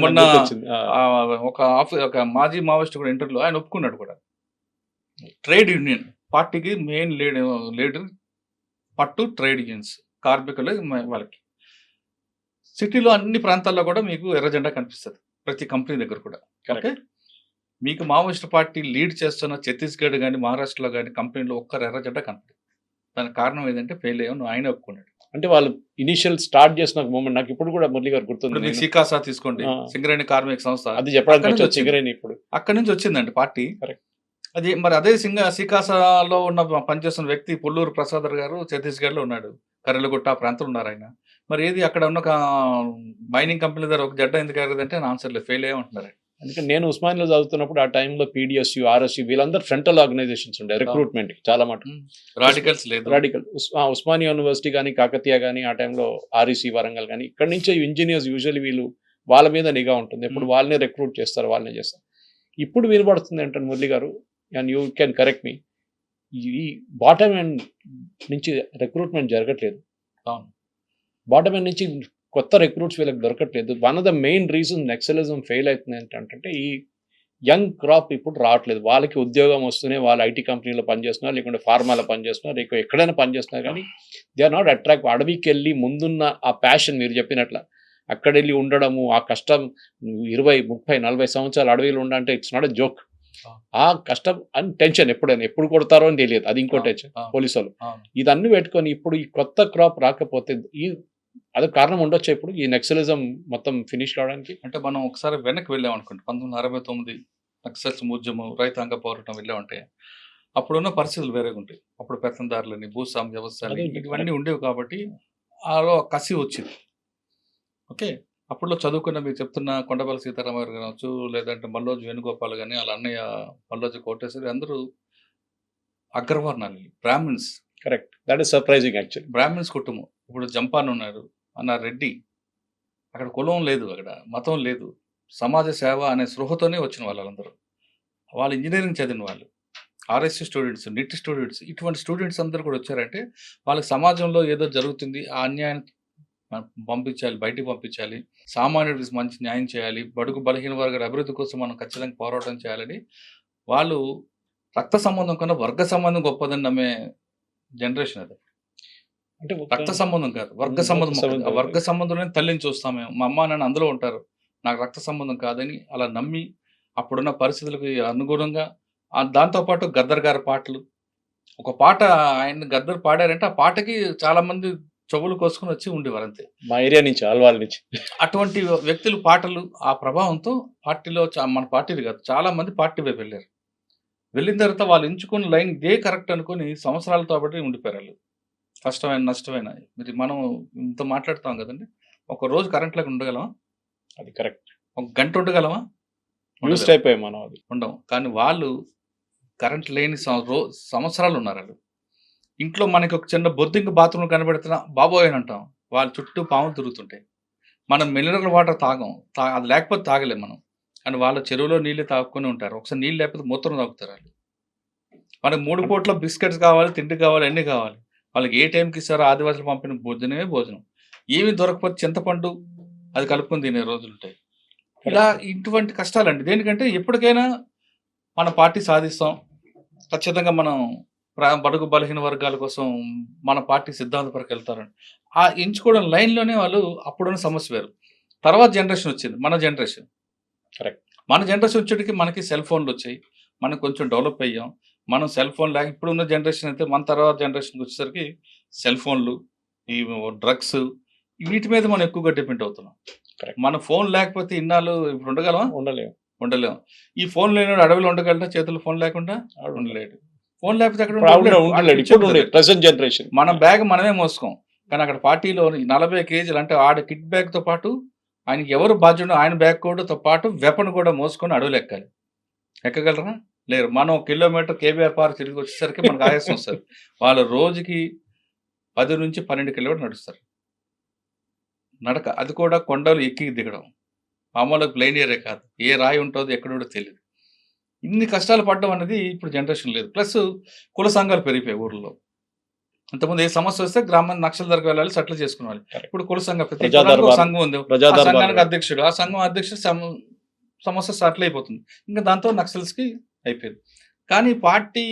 మొన్న ఒక ఒక మాజీ మావోయిస్ట్ కూడా ఇంటర్వ్యూలో ఆయన ఒప్పుకున్నాడు కూడా. ట్రేడ్ యూనియన్ పార్టీకి మెయిన్ లీడర్ లీడర్ పట్టు ట్రేడ్ యూనియన్స్ కార్మికులు వాళ్ళకి. సిటీలో అన్ని ప్రాంతాల్లో కూడా మీకు ఎర్ర జెండా కనిపిస్తుంది ప్రతి కంపెనీ దగ్గర కూడా. ఓకే? మీకు మావోయిస్ట్ పార్టీ లీడ్ చేస్తున్న ఛత్తీస్గఢ్ కానీ మహారాష్ట్రలో కానీ కంపెనీలో ఒక్కరు ఎర్ర జెండా కనపడదు. దానికి కారణం ఏంటంటే ఫెయిల్ అయ్యాను ఆయన ఒప్పుకున్నాడు. అంటే వాళ్ళు ఇనిషియల్ స్టార్ట్ చేసిన మూమెంట్ నాకు ఇప్పుడు కూడా మురళి గారు గుర్తుంది సికాసా తీసుకోండి. సింగరేణి కార్మిక సంస్థ. అది చెప్పడానికి ఇప్పుడు. అక్కడి నుంచి వచ్చిందండి పార్టీ. అది మరి అదే సింగ సికాసాలో ఉన్న పనిచేస్తున్న వ్యక్తి పుల్లూరు ప్రసాదర్ గారు ఛత్తీస్గఢ్లో ఉన్నాడు. కర్రెలగుట్ట ఆ ప్రాంతంలో ఉన్నారు ఆయన. మరి ఏది అక్కడ ఉన్న ఒక మైనింగ్ కంపెనీ దగ్గర ఒక జడ్డ ఎందుకు ఎగరదంటే నా ఆన్సర్ లేదు. ఫెయిల్ అయ్యే అందుకే నేను ఉస్మానియాలో చదువుతున్నప్పుడు ఆ టైంలో పీడిఎస్యు ఆర్ఎస్యు వీళ్ళందరూ ఫ్రంటల్ ఆర్గనైజేషన్స్ ఉండే రిక్రూట్మెంట్ చాలా మాట రాడికల్స్ లేదు. రాడికల్. ఉస్మానియా యూనివర్సిటీ కానీ కాకతీయ కానీ ఆ టైంలో ఆర్ఈసి వరంగల్ కానీ ఇక్కడ నుంచే ఇంజనీర్స్ యూజువల్లీ వీళ్ళు వాళ్ళ మీద నిఘా ఉంటుంది. ఎప్పుడు. వాళ్ళనే రిక్రూట్ చేస్తారు వాళ్ళనే చేస్తారు. ఇప్పుడు వినబడుతుంది ఏంటంటే మురళి గారు and you can correct me ఈ బాటమ్ ఎండ్ నుంచి రిక్రూట్మెంట్ జరగట్లేదు. బాటమ్ ఎండ్ నుంచి కొత్త రిక్రూట్స్ వీళ్ళకి దొరకట్లేదు. One of the main reason Naxalism fail అవుతుంది ఏంటంటే ఈ యంగ్ క్రాప్ ఇప్పుడు రావట్లేదు. వాళ్ళకి ఉద్యోగం వస్తూనే వాళ్ళు ఐటీ కంపెనీలో పనిచేస్తున్నారు లేకుంటే ఫార్మాలో పనిచేస్తున్నారు లేక ఎక్కడైనా పనిచేస్తున్నారు. కానీ దే ఆర్ నాట్ అట్రాక్ట్ అడవికి వెళ్ళి ముందున్న ఆ ప్యాషన్ మీరు చెప్పినట్ల. అక్కడ వెళ్ళి ఉండడము ఆ కష్టం ఇరవై ముప్పై నలభై సంవత్సరాలు అడవిలో ఉండంటే ఇట్స్ నాట్ ఎ జోక్ ఆ. కష్టం అని టెన్షన్ ఎప్పుడైనా ఎప్పుడు కొడతారో అని తెలియదు. అది ఇంకో టెన్షన్. పోలీసు వాళ్ళు. ఇదన్నీ పెట్టుకొని ఇప్పుడు ఈ కొత్త క్రాప్ రాకపోతే ఈ అదే కారణం ఉండొచ్చు ఇప్పుడు? ఈ నెక్సలిజం మొత్తం ఫినిష్ కావడానికి? అంటే మనం ఒకసారి వెనక్కి వెళ్ళాం అనుకోండి పంతొమ్మిది వందల అరవై తొమ్మిది నక్సల్స్ ఉద్యమం రైతాంగ పోరాటం వెళ్ళామంటే అప్పుడున్న పరిస్థితులు వేరేగా ఉంటాయి. అప్పుడు పెత్తందారులని భూస్వామ్య వ్యవస్థలు ఇవన్నీ ఉండేవి కాబట్టి ఆలో కసి వచ్చింది. ఓకే? అప్పుడులో చదువుకున్న మీరు చెప్తున్న కొండపల్లి సీతారామ గారు కావచ్చు లేదంటే మల్లోజు వేణుగోపాల్ కానీ వాళ్ళ అన్నయ్య మల్లోజు కోటేశ్వరి అందరూ అగ్రవర్ణాలు brahmins. Correct. That is surprising actually brahmins కుటుంబం. ఇప్పుడు జంపాన్ ఉన్నారు. అన్న రెడ్డి. అక్కడ కులం లేదు అక్కడ మతం లేదు. సమాజ సేవ అనే స్పృహతోనే వచ్చిన వాళ్ళందరూ. వాళ్ళు ఇంజనీరింగ్ చదివిన వాళ్ళు. ఆర్ఎస్సీ స్టూడెంట్స్ నిట్ స్టూడెంట్స్ ఇటువంటి స్టూడెంట్స్ అందరూ కూడా వచ్చారంటే వాళ్ళకి సమాజంలో ఏదో జరుగుతుంది. ఆ అన్యాయం పంపించాలి బయటికి పంపించాలి. సామాన్యుడికి మంచి న్యాయం చేయాలి. బడుగు బలహీన వర్గాల అభివృద్ధి కోసం మనం ఖచ్చితంగా పోరాటం చేయాలని వాళ్ళు రక్త సంబంధం కన్నా వర్గ సంబంధం గొప్పదని నమ్మే జనరేషన్ అది. అంటే రక్త సంబంధం కాదు వర్గ సంబంధం వర్గ సంబంధంలో తల్లిని చూస్తాం మేము. మా అమ్మ నాన్న అందులో ఉంటారు. నాకు రక్త సంబంధం కాదని అలా నమ్మి అప్పుడున్న పరిస్థితులకు అనుగుణంగా దాంతోపాటు గద్దర్ గారి పాటలు. ఒక పాట ఆయన గద్దర్ పాడారంటే ఆ పాటకి చాలా మంది చెవులు కోసుకొని వచ్చి ఉండేవారు అంతే. మా ఏరియా నుంచి ఆల్వాల్ నుంచి. అటువంటి వ్యక్తులు పాటలు ఆ ప్రభావంతో పార్టీలో మన పార్టీలు కాదు చాలా మంది పార్టీ వైపు వెళ్ళారు. వెళ్ళిన తర్వాత వాళ్ళు ఎంచుకున్న లైన్ ఇదే కరెక్ట్ అనుకుని సంవత్సరాలతో బట్టి ఉండిపోయారు వాళ్ళు. కష్టమైన నష్టమైన మరి మనం ఇంత మాట్లాడుతాం కదండి. ఒక రోజు కరెంట్ లేకుండా ఉండగలమా? అది కరెక్ట్ ఒక గంట ఉండగలమా? యూస్డ్ అయిపోయాం మనం అది. ఉండం కానీ వాళ్ళు కరెంట్ లేని రో సంవత్సరాలు ఉన్నారు వాళ్ళు. ఇంట్లో మనకి ఒక చిన్న బొద్దింక బాత్రూమ్ కనబడుతున్నా బాబోయ్ అని అంటాం. వాళ్ళ చుట్టూ పాములు తిరుగుతుంటాయి. మనం మినరల్ వాటర్ తాగం. తా అది లేకపోతే తాగలేం మనం. కానీ వాళ్ళ చెరువులో నీళ్ళు తాగుకొని ఉంటారు. ఒకసారి నీళ్ళు లేకపోతే మూత్రం తాగుతారు వాళ్ళు. మనకి మూడు పూట్ల బిస్కెట్స్ కావాలి తిండి కావాలి అన్నీ కావాలి. వాళ్ళకి ఏ టైంకి ఇస్తారో ఆదివాసులు పంపిన భోజనమే భోజనం. ఏమి దొరకకపోతే చింతపండు అది కలుపుకొని తినే రోజులు ఉంటాయి. ఇలా ఇటువంటి కష్టాలండి. దేనికంటే ఎప్పటికైనా మన పార్టీ సాధిస్తాం. ఖచ్చితంగా మనం బడుగు బలహీన వర్గాల కోసం మన పార్టీ సిద్ధాంత వరకు వెళ్తారని. ఆ ఎంచుకోవడం లైన్లోనే వాళ్ళు అప్పుడున్న సమస్య వేరు. తర్వాత జనరేషన్ వచ్చింది. మన జనరేషన్. Correct. మన జనరేషన్ వచ్చేటికి మనకి సెల్ ఫోన్లు వచ్చాయి. మనం కొంచెం డెవలప్ అయ్యాం. మనం సెల్ ఫోన్ లేక ఇప్పుడున్న జనరేషన్ అయితే మన తర్వాత జనరేషన్కి వచ్చేసరికి సెల్ ఫోన్లు ఈ డ్రగ్స్ వీటి మీద మనం ఎక్కువగా డిపెండ్ అవుతున్నాం. మన ఫోన్ లేకపోతే ఇన్నాళ్ళు ఇప్పుడు ఉండగలమా? ఉండలేము. ఉండలేం ఈ ఫోన్ లేని అడవిలో ఉండగలరా చేతులు ఫోన్ లేకుండా ఉండలేడు. ఫోన్ లేకపోతే అక్కడ. Present generation. మన బ్యాగ్ మనమే మోసుకోం. కానీ అక్కడ పార్టీలో నలభై కేజీలు అంటే ఆడ కిట్ బ్యాగ్తో పాటు ఆయనకి ఎవరు బాధ్యుడు ఆయన బ్యాగ్ కూడా పాటు వెపన్ కూడా మోసుకొని అడవులు ఎక్కాలి. ఎక్కగలరా? లేరు. మనం కిలోమీటర్ కేబీఆర్ పార్క్ తిరిగి వచ్చేసరికి మనకు ఆయాసం వస్తుంది వాళ్ళు రోజుకి పది నుంచి పన్నెండు కిలోమీటర్ నడుస్తారు. నడక అది కూడా కొండలు ఎక్కి దిగడం. మామూలు ప్లెయిన్ ఏరియా కాదు. ఏ రాయి ఉంటుందో ఎక్కడో తెలియదు. ఇన్ని కష్టాలు పడడం అనేది ఇప్పుడు జనరేషన్ లేదు. ప్లస్ కుల సంఘాలు పెరిగిపోయాయి ఊర్లో. ఇంతకుముందు ఏ సమస్య వస్తే గ్రామం నక్షల దగ్గరకు వెళ్ళాలి సెటిల్ చేసుకునేవాళ్ళు. Correct. ఇప్పుడు కుల సంఘం ప్రతి. సంఘం ఉంది. ఆ సంఘానికి అధ్యక్షుడు. ఆ సంఘం అధ్యక్షుడు సమ- సమస్య సెటిల్ అయిపోతుంది. ఇంకా దాంతో నక్సల్స్కి అయిపోయింది. కానీ పార్టీ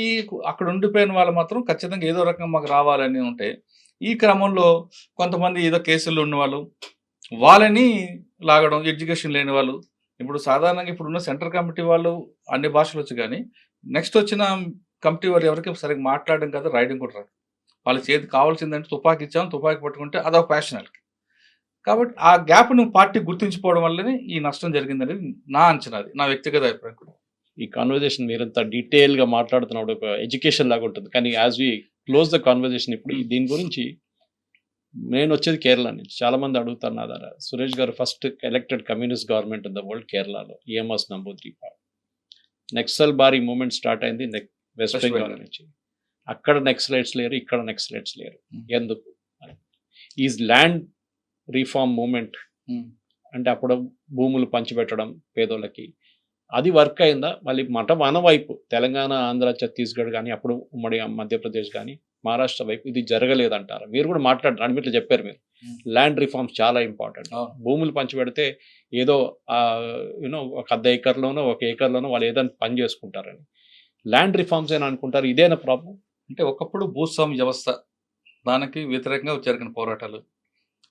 అక్కడ ఉండిపోయిన వాళ్ళు మాత్రం ఖచ్చితంగా ఏదో రకంగా మాకు రావాలని ఉంటే ఈ క్రమంలో కొంతమంది ఏదో కేసుల్లో ఉన్నవాళ్ళు వాళ్ళని లాగడం ఎడ్యుకేషన్ లేని వాళ్ళు ఇప్పుడు సాధారణంగా ఇప్పుడు ఉన్న సెంట్రల్ కమిటీ వాళ్ళు అన్ని భాషలు వచ్చి కానీ నెక్స్ట్ వచ్చిన కమిటీ వారు ఎవరికి సరిగ్గా మాట్లాడడం కదా రాయడం కూడా రాదు. వాళ్ళ చేతి కావాల్సిందంటే తుపాకీ ఇచ్చాము తుపాకీ పట్టుకుంటే అదొక ప్యాషన్ వాళ్ళకి. కాబట్టి ఆ గ్యాప్ను పార్టీ గుర్తించుకోవడం వల్లనే ఈ నష్టం జరిగిందనేది నా అంచనా అది నా వ్యక్తిగత అభిప్రాయం కూడా. ఈ కాన్వర్జేషన్ మీరంతా డీటెయిల్గా మాట్లాడుతున్నప్పుడు ఒక ఎడ్యుకేషన్ లాగా ఉంటుంది. కానీ as we close the conversation ఇప్పుడు దీని గురించి నేను వచ్చేది కేరళ నుంచి చాలా మంది అడుగుతారు నా ద్వారా. సురేష్ గారు first elected communist government in the world కేరళలో. EMS Namboodiri Naxalbari movement start అయింది వెస్ట్ బెంగాల్. నుంచి. అక్కడ నెక్సలైట్స్ లేరు ఇక్కడ నెక్సలైట్స్ లేరు. Hmm. ఎందుకు? ఈ ల్యాండ్ రీఫార్మ్ మూమెంట్. అంటే అప్పుడు భూములు పంచిపెట్టడం పేదోళ్ళకి అది వర్క్ అయిందా? మళ్ళీ మట మన వైపు తెలంగాణ ఆంధ్ర ఛత్తీస్గఢ్ కానీ అప్పుడు ఉమ్మడి మధ్యప్రదేశ్ కానీ మహారాష్ట్ర వైపు ఇది జరగలేదంటారు. మీరు కూడా మాట్లాడారు అడిమిట్లు చెప్పారు మీరు. ల్యాండ్ రిఫార్మ్స్ చాలా ఇంపార్టెంట్. భూములు పంచిపెడితే ఏదో యూనో ఒక అర్ధ ఏకర్లోనో ఒక ఏకర్లోనో వాళ్ళు ఏదైనా పని చేసుకుంటారని. ల్యాండ్ రిఫార్మ్స్ అని అనుకుంటారు? ఇదేనా ప్రాబ్లం? అంటే ఒకప్పుడు భూస్వామ్య వ్యవస్థ దానికి వ్యతిరేకంగా జరిగిన పోరాటాలు.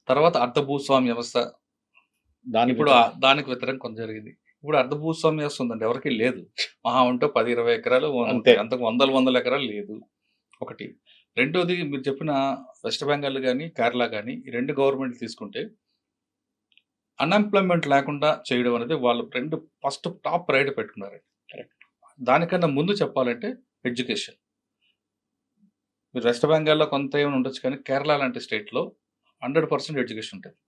తర్వాత అర్ధ భూస్వామ్య వ్యవస్థ దాని ఇప్పుడు దానికి వ్యతిరేకంగా కొంత జరిగింది. ఇప్పుడు అర్ధ భూస్వామ్య వ్యవస్థ ఉందండి ఎవరికి లేదు మహా ఉంటే పది ఇరవై ఎకరాలు అంతే. అంతకు వందల వందల ఎకరాలు లేదు ఒకటి రెండోది మీరు చెప్పిన వెస్ట్ బెంగాల్ కానీ కేరళ కానీ ఈ రెండు గవర్నమెంట్ తీసుకుంటే అన్ఎంప్లాయ్మెంట్ లేకుండా చేయడం అనేది వాళ్ళు రెండు ఫస్ట్ టాప్ రైడ్ పెట్టుకున్నారు. దానికన్నా ముందు చెప్పాలంటే ఎడ్యుకేషన్ మీరు వెస్ట్ బెంగాల్లో కొంత ఏమైనా ఉండొచ్చు కానీ కేరళ లాంటి స్టేట్లో హండ్రెడ్ పర్సెంట్ ఎడ్యుకేషన్ ఉంటుంది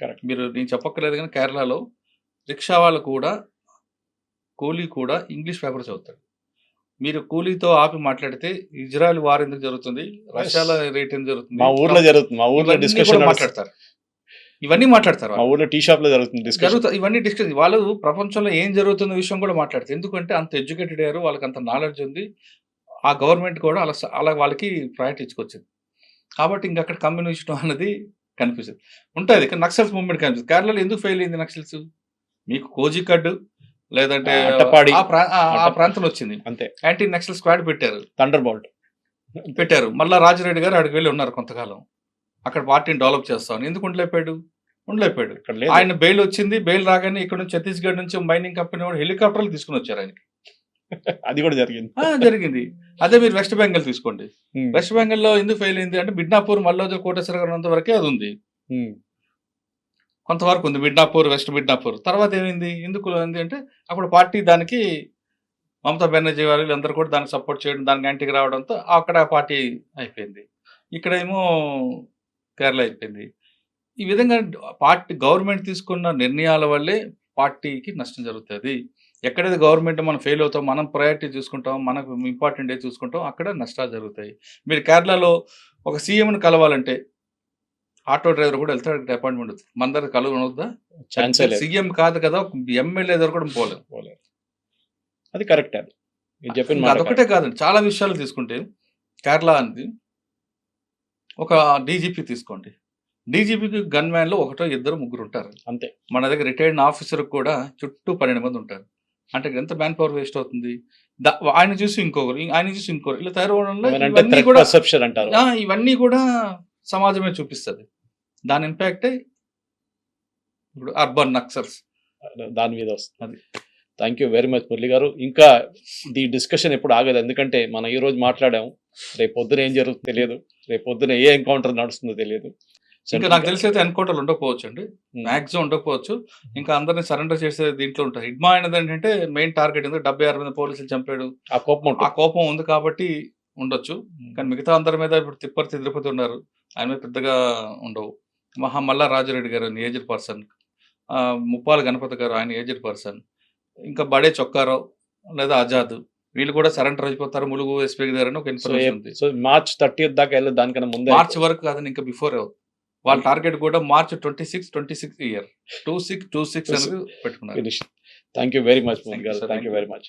Correct. మీరు నేను చెప్పక్కర్లేదు కానీ కేరళలో రిక్షా వాళ్ళు కూడా కూలీ కూడా ఇంగ్లీష్ పేపర్ చదువుతాడు మీరు కూలీతో ఆపి మాట్లాడితే ఇజ్రాయెల్ వార్ ఎందుకు జరుగుతుంది? రష్యాలో రేట్ ఎందుకు జరుగుతుంది? మా ఊర్లో జరుగుతుంది. మా ఊర్లో డిస్కషన్ మాట్లాడతారు. ఇవన్నీ మాట్లాడతారు మా. ఊర్లో టీ షాప్లో జరుగుతుంది డిస్కషన్ జరుగుతా ఇవన్నీ డిస్కస్ వాళ్ళు ప్రపంచంలో ఏం జరుగుతున్న విషయం కూడా మాట్లాడతారు. ఎందుకంటే అంత ఎడ్యుకేటెడ్ అయ్యారు వాళ్ళకి అంత నాలెడ్జ్ ఉంది. ఆ గవర్నమెంట్ కూడా అలా అలా వాళ్ళకి ప్రయారిటీ ఇచ్చుకొచ్చింది. కాబట్టి ఇంకా అక్కడ కమ్యూనిస్ట్ అనేది కనిపిస్తుంది. ఉంటుంది. ఇక్కడ నక్సల్స్ మూవ్మెంట్ కనిపిస్తుంది. కేరళలో ఎందుకు ఫెయిల్ అయింది నక్సల్స్? మీకు కోజికడ్డు లేదంటే అట్టపాడి. ఆ ప్రా- ఆ- ఆ అట్ట- ప్రాంతంలో వచ్చింది అంతే. యాంటీ నక్సల్ స్క్వాడ్ పెట్టారు. థండర్ బోల్ట్ పెట్టారు. మళ్ళా రాజిరెడ్డి గారు అక్కడికి వెళ్ళి ఉన్నారు కొంతకాలం. అక్కడ పార్టీని డెవలప్ చేస్తామని. ఎందుకు ఉండలేపాడు ఉండలేపాడు ఆయన బెయిల్ వచ్చింది. బెయిల్ రాగానే ఇక్కడ నుంచి ఛత్తీస్గఢ్ నుంచి మైనింగ్ కంపెనీ వాడు హెలికాప్టర్లు తీసుకుని వచ్చారు ఆయనకి. అది కూడా జరిగింది. జరిగింది. అదే మీరు వెస్ట్ బెంగాల్ తీసుకోండి. వెస్ట్ బెంగాల్లో ఎందుకు ఫెయిల్ అయింది అంటే మిడ్నాపూర్ మల్లోజర్ కోటేశ్వర వరకే అది ఉంది. కొంతవరకు ఉంది మిడ్నాపూర్ వెస్ట్ మిడ్నాపూర్. తర్వాత ఏమైంది? ఎందుకు అంటే అప్పుడు పార్టీ దానికి మమతా బెనర్జీ వారు వీళ్ళందరూ కూడా దానికి సపోర్ట్ చేయడం దానికి యాంటీకి రావడంతో అక్కడ పార్టీ అయిపోయింది. ఇక్కడేమో కేరళ అయిపోయింది. ఈ విధంగా పార్టీ గవర్నమెంట్ తీసుకున్న నిర్ణయాల వల్లే పార్టీకి నష్టం జరుగుతుంది. ఎక్కడైతే గవర్నమెంట్ మనం ఫెయిల్ అవుతాం మనం ప్రయారిటీ చూసుకుంటాం మనకు ఇంపార్టెంట్ ఏ చూసుకుంటాం అక్కడ నష్టాలు జరుగుతాయి. మీరు కేరళలో ఒక సీఎంని కలవాలంటే ఆటో డ్రైవర్ కూడా వెళ్తాడు అపాయింట్మెంట్ అవుతుంది మన దగ్గర కలవనవుద్దా ఛాన్సే సీఎం కాదు కదా ఎమ్మెల్యే దగ్గర కూడా పోలేం పోలేదు. అది కరెక్ట్ అది. చెప్పిన అదొకటే కాదండి. చాలా విషయాలు తీసుకుంటే కేరళ అనేది ఒక డీజీపీ తీసుకోండి. డీజీపీకి గన్ మ్యాన్లో ఒకటో ఇద్దరు ముగ్గురు ఉంటారు. అంతే. మన దగ్గర రిటైర్డ్ ఆఫీసర్ కూడా చుట్టూ పన్నెండు మంది ఉంటారు. అంటే ఎంత మ్యాన్ పవర్ వేస్ట్ అవుతుంది? ఆయన చూసి ఇంకొకరు ఆయన చూసి ఇంకొకరు. ఇలా ఏమనంటే ఇవన్నీ కూడా ఇవన్నీ కూడా సమాజమే చూపిస్తుంది. దాని ఇంపాక్టే ఇప్పుడు అర్బన్ నక్సల్స్. దాని మీద వస్తుంది. అది. Thank you very much Murali గారు. ఇంకా ఈ డిస్కషన్ ఎప్పుడు ఆగదు. ఎందుకంటే మనం ఈ రోజు మాట్లాడాము రేపు పొద్దున ఏం జరుగుతుందో తెలియదు. రేపు పొద్దున ఏ ఎన్కౌంటర్ నడుస్తుందో తెలియదు. ఇంకా నాకు తెలిసి అయితే ఎన్కౌంటర్లు ఉండకపోవచ్చు అండి ఉమ్, మ్యాక్సిమం ఉండకపోవచ్చు. ఇంకా అందరిని సరెండర్ చేసే దీంట్లో ఉంటారు. హిడ్మా అనేది ఏంటంటే మెయిన్ టార్గెట్ ఎందుకు డెబ్బై ఆరు మంది పోలీసులు చంపాడు. ఆ కోపం ఆ కోపం ఉంది కాబట్టి ఉండొచ్చు. కానీ మిగతా అందరి మీద ఇప్పుడు తిప్పర్తి తిరుపతి ఉన్నారు. ఆయన మీద పెద్దగా ఉండవు. మహా మల్లా రాజారెడ్డి గారు ఏజ్డ్ పర్సన్. ముప్పాల గణపతి గారు ఆయన ఏజ్డ్ పర్సన్. ఇంకా బడే చొక్కారావు లేదా ఆజాద్. వీళ్ళు కూడా సరెండర్ అయిపోతారు. ములుగు ఎస్పీ గారు ఒక ఇన్ఫర్మేషన్ ఉంది. సో మార్చ్ థర్టీ దాకా వెళ్ళదు దానికన్నా ముందే మార్చ్ వరకు కాదని ఇంకా బిఫోర్ వాళ్ళ టార్గెట్ కూడా March twenty six twenty six year. Two six two six అనేది పెట్టుకున్నారు. Thank you very much. Thank you. Very much